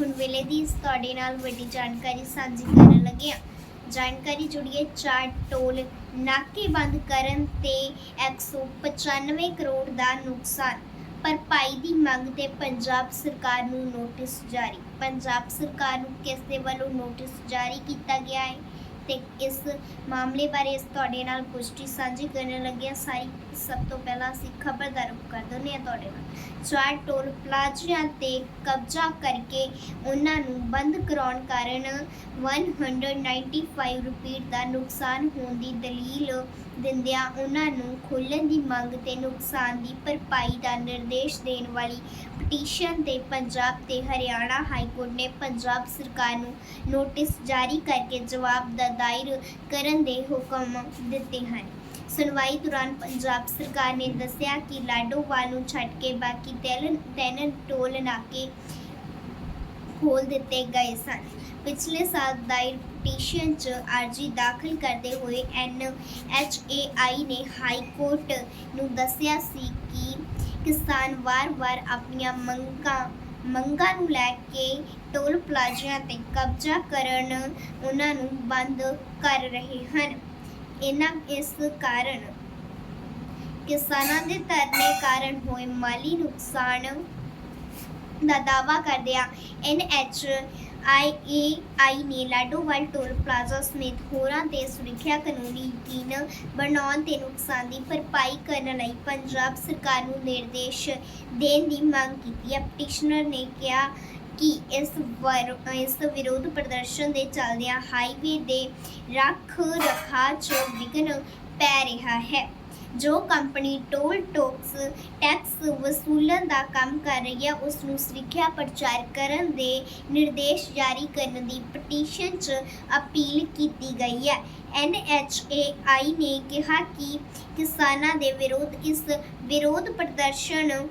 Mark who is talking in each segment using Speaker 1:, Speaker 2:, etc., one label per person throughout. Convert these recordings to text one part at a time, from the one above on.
Speaker 1: ਹੁਣ ਵੇਲੇ ਦੀ ਤੁਹਾਡੇ ਨਾਲ ਵੱਡੀ ਜਾਣਕਾਰੀ ਸਾਂਝੀ ਕਰਨ ਲੱਗੇ ਹਾਂ। ਜਾਣਕਾਰੀ ਜੁੜੀਏ ਚਾਰ ਟੋਲ ਨਾਕੇ ਬੰਦ ਕਰਨ ਤੇ 195 ਕਰੋੜ ਦਾ ਨੁਕਸਾਨ। ਭਰਪਾਈ ਦੀ ਮੰਗ ਤੇ ਪੰਜਾਬ ਸਰਕਾਰ ਨੂੰ ਨੋਟਿਸ ਜਾਰੀ। ਪੰਜਾਬ ਸਰਕਾਰ ਨੂੰ ਕਿਸ ਦੇ ਵੱਲੋਂ ਨੋਟਿਸ ਜਾਰੀ ਕੀਤਾ ਗਿਆ ਹੈ? ਤੇ ਇਸ ਮਾਮਲੇ ਬਾਰੇ ਤੁਹਾਡੇ ਨਾਲ ਪੁਸ਼ਟੀ ਸਾਂਝੀ ਕਰਨ ਲੱਗਿਆ ਹਾਂ। ਸਭ ਤੋਂ ਪਹਿਲਾਂ ਅਸੀਂ ਖਬਰਦਾਰ ਕਰ ਦਿੰਦੇ ਹਾਂ ਤੁਹਾਡੇ ਨਾਲ। ਚਾਰ ਟੋਲ ਪਲਾਜ਼ਿਆਂ ਤੇ ਕਬਜ਼ਾ ਕਰਕੇ ਉਹਨਾਂ ਨੂੰ ਬੰਦ ਕਰਾਉਣ ਕਾਰਨ 195 ਰੁਪਏ ਦਾ ਨੁਕਸਾਨ ਹੋਣ ਦੀ ਦਲੀਲ ਦਿੰਦਿਆਂ ਉਹਨਾਂ ਨੂੰ ਖੋਲ੍ਹਣ ਦੀ ਮੰਗ ਤੇ ਨੁਕਸਾਨ ਦੀ ਭਰਪਾਈ ਦਾ ਨਿਰਦੇਸ਼ ਦੇਣ ਵਾਲੀ ਪਟੀਸ਼ਨ ਤੇ ਪੰਜਾਬ ਤੇ ਹਰਿਆਣਾ ਹਾਈ ਕੋਰਟ ਨੇ ਪੰਜਾਬ ਸਰਕਾਰ ਨੂੰ ਨੋਟਿਸ ਜਾਰੀ ਕਰਕੇ ਜਵਾਬ ਦਾ ਦਾਇਰ ਕਰਨ ਦੇ ਹੁਕਮ ਦਿੱਤੇ ਹਨ। ਸੁਣਵਾਈ ਦੌਰਾਨ ਪੰਜਾਬ ਸਰਕਾਰ ਨੇ ਦੱਸਿਆ ਕਿ ਲਾਡੋਵਾਲ ਨੂੰ ਛੱਡ ਕੇ ਬਾਕੀ ਤਿੰਨ ਤਿੰਨ ਟੋਲ ਨਾਕੇ ਖੋਲ ਦਿੱਤੇ ਗਏ ਸਨ। ਪਿਛਲੇ ਸਾਲ ਦਾਇਰ ਪਟੀਸ਼ਨ 'ਚ ਅਰਜ਼ੀ ਦਾਖਲ ਕਰਦੇ ਹੋਏ ਐਨ ਐਚ ਏ ਆਈ ਨੇ ਹਾਈ ਕੋਰਟ ਨੂੰ ਦੱਸਿਆ ਸੀ ਕਿ ਕਿਸਾਨ ਵਾਰ-ਵਾਰ ਆਪਣੀਆਂ ਮੰਗਾਂ ਮੰਗਾਂ ਨੂੰ ਲੈ ਕੇ ਟੋਲ ਪਲਾਜ਼ਿਆਂ ਤੇ ਕਬਜ਼ਾ ਕਰਨ ਉਹਨਾਂ ਨੂੰ ਬੰਦ ਕਰ ਰਹੇ ਹਨ। ਇਹਨਾਂ ਇਸ ਕਾਰਨ ਕਿਸਾਨਾਂ ਦੇ ਧਰਨੇ ਕਾਰਨ ਹੋਏ ਮਾਲੀ ਨੁਕਸਾਨ ਦਾ ਦਾਵਾ ਕਰਦਿਆਂ ਐਨ ਐਚ ਆਈਏਆਈ ਨੇ ਲਾਡੋਵਾਲ ਟੋਲ ਪਲਾਜ਼ਾ ਸਮੇਤ ਹੋਰਾਂ ਤੇ ਸੁਰੱਖਿਆ ਕਾਨੂੰਨੀ ਯਕੀਨ ਬਣਾਉਣ ਤੇ ਨੁਕਸਾਨ ਦੀ ਭਰਪਾਈ ਕਰਨ ਲਈ ਪੰਜਾਬ ਸਰਕਾਰ ਨੂੰ ਨਿਰਦੇਸ਼ ਦੇਣ ਦੀ ਮੰਗ ਕੀਤੀ। ਹੈ ਪਟੀਸ਼ਨਰ ਨੇ ਕਿਹਾ ਕਿ ਇਸ ਵਰ, ਇਸ ਵਿਰੋਧ ਪ੍ਰਦਰਸ਼ਨ ਦੇ ਚੱਲਦਿਆਂ ਹਾਈਵੇ ਦੇ ਰੱਖ ਰਖਾਅ 'ਚ ਵਿਘਨ ਪੈ ਰਿਹਾ ਹੈ। ਜੋ ਕੰਪਨੀ ਟੋਲ ਟੋਕਸ, ਟੈਕਸ ਵਸੂਲਣ ਦਾ ਕੰਮ ਕਰ ਰਹੀ ਹੈ, ਉਸ ਨੂੰ ਸੁਰੱਖਿਆ ਪ੍ਰਚਾਰ ਕਰਨ ਦੇ ਨਿਰਦੇਸ਼ ਜਾਰੀ ਕਰਨ ਦੀ ਪਟੀਸ਼ਨ 'ਚ ਅਪੀਲ ਕੀਤੀ ਗਈ ਹੈ। ਐਨਐਚਏਆਈ ਨੇ ਕਿਹਾ ਕਿ ਕਿਸਾਨਾਂ ਦੇ ਵਿਰੋਧ ਇਸ ਵਿਰੋਧ ਪ੍ਰਦਰਸ਼ਨ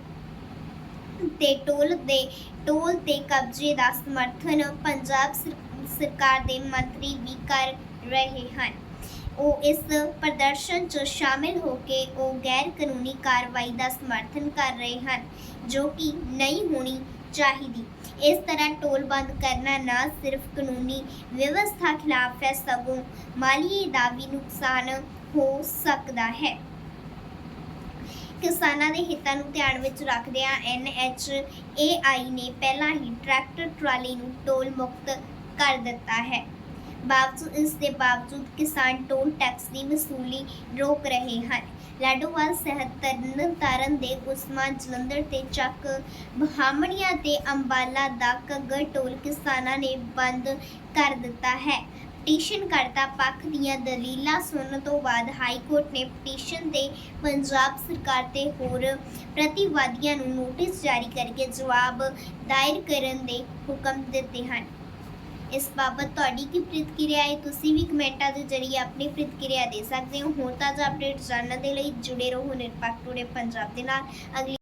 Speaker 1: ਤੇ ਟੋਲ ਦੇ, ਟੋਲ ਤੇ ਕਬਜ਼ੇ ਦਾ ਸਮਰਥਨ ਪੰਜਾਬ ਸਰਕਾਰ ਦੇ ਮੰਤਰੀ ਵੀ ਕਰ ਰਹੇ ਹਨ। ਉਹ ਇਸ ਪ੍ਰਦਰਸ਼ਨ 'ਚ ਸ਼ਾਮਿਲ ਹੋ ਕੇ ਉਹ ਗੈਰ ਕਾਨੂੰਨੀ ਕਾਰਵਾਈ ਦਾ ਸਮਰਥਨ ਕਰ ਰਹੇ ਹਨ, ਜੋ ਕਿ ਨਹੀਂ ਹੋਣੀ ਚਾਹੀਦੀ। ਇਸ ਤਰ੍ਹਾਂ ਟੋਲ ਬੰਦ ਕਰਨਾ ਨਾ ਸਿਰਫ ਕਾਨੂੰਨੀ ਵਿਵਸਥਾ ਖਿਲਾਫ ਹੈ, ਸਗੋਂ ਮਾਲੀਏ ਦਾ ਵੀ ਨੁਕਸਾਨ ਹੋ ਸਕਦਾ ਹੈ। ਕਿਸਾਨਾਂ ਦੇ ਹਿੱਤਾਂ ਨੂੰ ਧਿਆਨ ਵਿੱਚ ਰੱਖਦਿਆਂ ਐਨਐਚਏਆਈ ਨੇ ਪਹਿਲਾਂ ਹੀ ਟਰੈਕਟਰ ਟਰਾਲੀ ਨੂੰ ਟੋਲ ਮੁਕਤ ਕਰ ਦਿੱਤਾ ਹੈ। ਬਾਵਜੂਦ ਇਸ ਦੇ ਬਾਵਜੂਦ ਕਿਸਾਨ ਟੋਲ ਟੈਕਸ ਦੀ ਵਸੂਲੀ ਰੋਕ ਰਹੇ ਹਨ। ਲਾਡੋਵਾਲ ਸਹਿਤ ਤਰਨ ਦੇ ਉਸਮਾ ਜਲੰਧਰ ਤੇ ਚੱਕ ਬਹਾਮਣੀਆਂ ਤੇ ਅੰਬਾਲਾ ਦਾ ਘੱਗਰ ਟੋਲ ਕਿਸਾਨਾਂ ਨੇ ਬੰਦ ਕਰ ਦਿੱਤਾ ਹੈ। ਪਟੀਸ਼ਨ ਕਰਤਾ ਪੱਖ ਦੀਆਂ ਦਲੀਲਾਂ ਸੁਣਨ ਤੋਂ ਬਾਅਦ ਹਾਈ ਕੋਰਟ ਨੇ ਪਟੀਸ਼ਨ ਤੇ ਪੰਜਾਬ ਸਰਕਾਰ ਤੇ ਹੋਰ ਪ੍ਰਤੀਵਾਦੀਆਂ ਨੂੰ ਨੋਟਿਸ ਜਾਰੀ ਕਰਕੇ ਜਵਾਬ ਦਾਇਰ ਕਰਨ ਦੇ ਹੁਕਮ ਦਿੱਤੇ ਹਨ। ਇਸ ਬਾਬਤ ਤੁਹਾਡੀ ਕੀ ਪ੍ਰਤੀਕਿਰਿਆ ਹੈ? ਤੁਸੀਂ ਵੀ ਕਮੈਂਟਾਂ ਦੇ ਜ਼ਰੀਏ ਆਪਣੀ ਪ੍ਰਤੀਕਿਰਿਆ ਦੇ ਸਕਦੇ ਹੋ। ਹੋਰ ਤਾਜ਼ਾ ਅਪਡੇਟ ਜਾਣਨ ਦੇ ਲਈ ਜੁੜੇ ਰਹੋ ਨਿਰਪੱਖ ਟੂਡੇ ਪੰਜਾਬ ਦੇ ਨਾਲ। ਅਗਲੀ